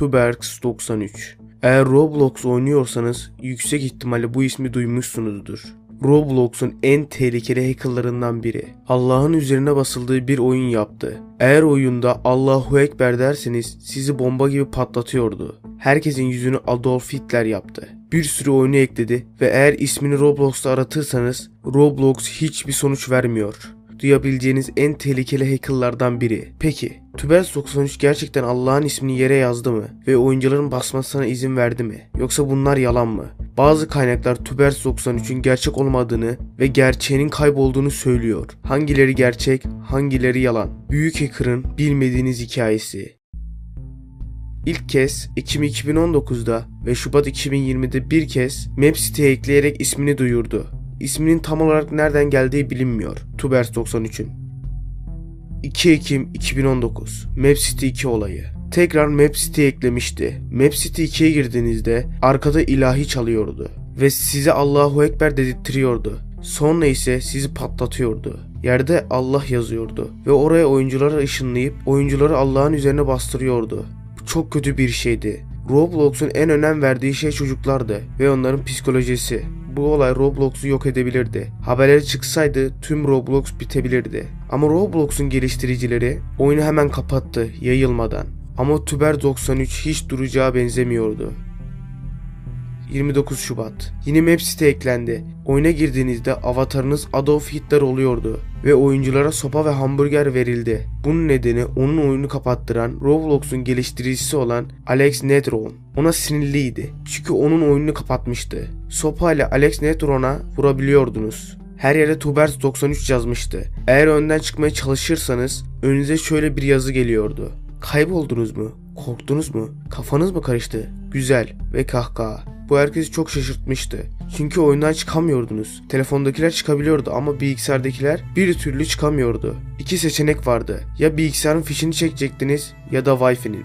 Tuberx93 Eğer Roblox oynuyorsanız yüksek ihtimalle bu ismi duymuşsunuzdur. Roblox'un en tehlikeli hackerlarından biri. Allah'ın üzerine basıldığı bir oyun yaptı. Eğer oyunda Allahu Ekber derseniz sizi bomba gibi patlatıyordu. Herkesin yüzünü Adolf Hitler yaptı. Bir sürü oyunu ekledi ve eğer ismini Roblox'ta aratırsanız Roblox hiçbir sonuç vermiyor duyabileceğiniz en tehlikeli hackerlardan biri. Peki, Tubers 93 gerçekten Allah'ın ismini yere yazdı mı ve oyuncuların basmasına izin verdi mi? Yoksa bunlar yalan mı? Bazı kaynaklar Tubers 93'ün gerçek olmadığını ve gerçeğinin kaybolduğunu söylüyor. Hangileri gerçek, hangileri yalan? Büyük hacker'ın bilmediğiniz hikayesi. İlk kez Ekim 2019'da ve Şubat 2020'de bir kez Mapsite'ye ekleyerek ismini duyurdu. İsminin tam olarak nereden geldiği bilinmiyor. Tubers 93'ün. 2 Ekim 2019 Mapcity 2 olayı. Tekrar Mapcity eklemişti. Mapcity 2'ye girdiğinizde arkada ilahi çalıyordu ve size Allahu Ekber dedirtiyordu. Sonra ise sizi patlatıyordu. Yerde Allah yazıyordu ve oraya oyuncuları ışınlayıp oyuncuları Allah'ın üzerine bastırıyordu. Bu çok kötü bir şeydi. Roblox'un en önem verdiği şey çocuklardı ve onların psikolojisi. Bu olay Roblox'u yok edebilirdi. Haberleri çıksaydı tüm Roblox bitebilirdi. Ama Roblox'un geliştiricileri oyunu hemen kapattı yayılmadan. Ama Tuber 93 hiç duracağı benzemiyordu. 29 Şubat. Yeni map site eklendi. Oyuna girdiğinizde avatarınız Adolf Hitler oluyordu ve oyunculara sopa ve hamburger verildi. Bunun nedeni onun oyunu kapattıran Roblox'un geliştiricisi olan Alex Nedron. Ona sinirliydi çünkü onun oyununu kapatmıştı. Sopa ile Alex Nedron'a vurabiliyordunuz. Her yere Tubers 93 yazmıştı. Eğer önden çıkmaya çalışırsanız önünüze şöyle bir yazı geliyordu. Kayboldunuz mu? Korktunuz mu? Kafanız mı karıştı? Güzel ve kahkaha. Bu herkesi çok şaşırtmıştı. Çünkü oyundan çıkamıyordunuz. Telefondakiler çıkabiliyordu ama bilgisayardakiler bir türlü çıkamıyordu. İki seçenek vardı. Ya bilgisayarın fişini çekecektiniz ya da Wi-Fi'nin.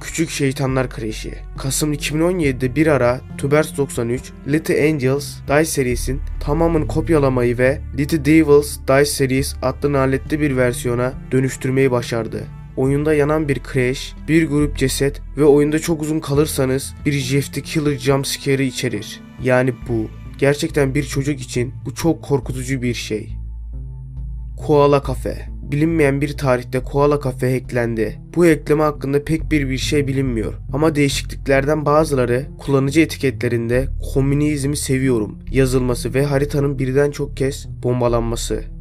Küçük Şeytanlar Kreşi. Kasım 2017'de bir ara Tubers 93, Little Angels Dice serisinin tamamını kopyalamayı ve Little Devils Dice Series adlı naletli bir versiyona dönüştürmeyi başardı. Oyunda yanan bir crash, bir grup ceset ve oyunda çok uzun kalırsanız bir Jeff the Killer jumpscare'ı içerir. Yani bu. Gerçekten bir çocuk için bu çok korkutucu bir şey. Koala Cafe Bilinmeyen bir tarihte Koala Cafe hacklendi. Bu ekleme hakkında pek bir bir şey bilinmiyor. Ama değişikliklerden bazıları kullanıcı etiketlerinde komünizmi seviyorum yazılması ve haritanın birden çok kez bombalanması.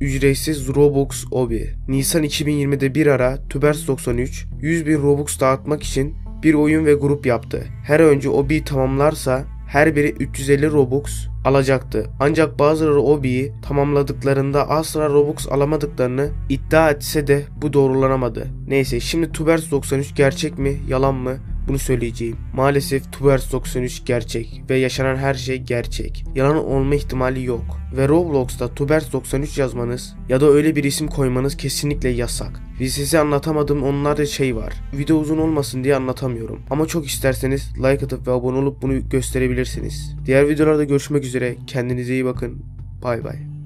Ücretsiz Robux Obi. Nisan 2020'de bir ara Tubers 93 100 bin Robux dağıtmak için bir oyun ve grup yaptı. Her önce Obi'yi tamamlarsa her biri 350 Robux alacaktı. Ancak bazıları Obi'yi tamamladıklarında asla Robux alamadıklarını iddia etse de bu doğrulanamadı. Neyse şimdi Tubers 93 gerçek mi yalan mı bunu söyleyeceğim. Maalesef Tubers 93 gerçek ve yaşanan her şey gerçek. Yalan olma ihtimali yok. Ve Roblox'ta Tubers 93 yazmanız ya da öyle bir isim koymanız kesinlikle yasak. Ve size anlatamadığım onlarca şey var. Video uzun olmasın diye anlatamıyorum. Ama çok isterseniz like atıp ve abone olup bunu gösterebilirsiniz. Diğer videolarda görüşmek üzere. Kendinize iyi bakın. Bay bay.